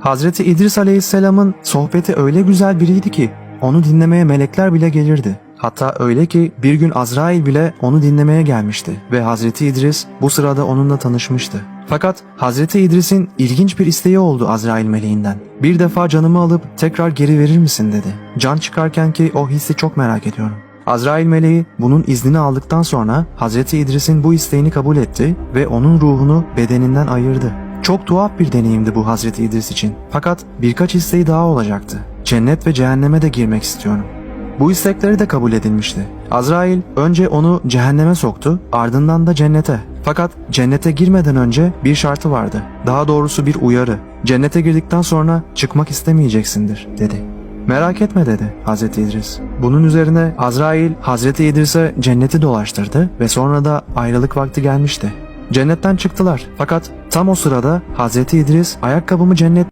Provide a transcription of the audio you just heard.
Hazreti İdris Aleyhisselam'ın sohbeti öyle güzel biriydi ki onu dinlemeye melekler bile gelirdi. Hatta öyle ki bir gün Azrail bile onu dinlemeye gelmişti ve Hazreti İdris bu sırada onunla tanışmıştı. Fakat Hazreti İdris'in ilginç bir isteği oldu Azrail meleğinden. Bir defa canımı alıp tekrar geri verir misin dedi. Can çıkarken ki o hissi çok merak ediyorum. Azrail meleği bunun iznini aldıktan sonra Hazreti İdris'in bu isteğini kabul etti ve onun ruhunu bedeninden ayırdı. Çok tuhaf bir deneyimdi bu Hazreti İdris için. Fakat birkaç isteği daha olacaktı. Cennet ve cehenneme de girmek istiyorum. Bu istekleri de kabul edilmişti. Azrail önce onu cehenneme soktu, ardından da cennete. Fakat cennete girmeden önce bir şartı vardı. Daha doğrusu bir uyarı. Cennete girdikten sonra çıkmak istemeyeceksindir, dedi. Merak etme dedi Hazreti İdris. Bunun üzerine Azrail Hazreti İdris'e cenneti dolaştırdı ve sonra da ayrılık vakti gelmişti. Cennetten çıktılar. Fakat tam o sırada Hazreti İdris ayakkabımı cennet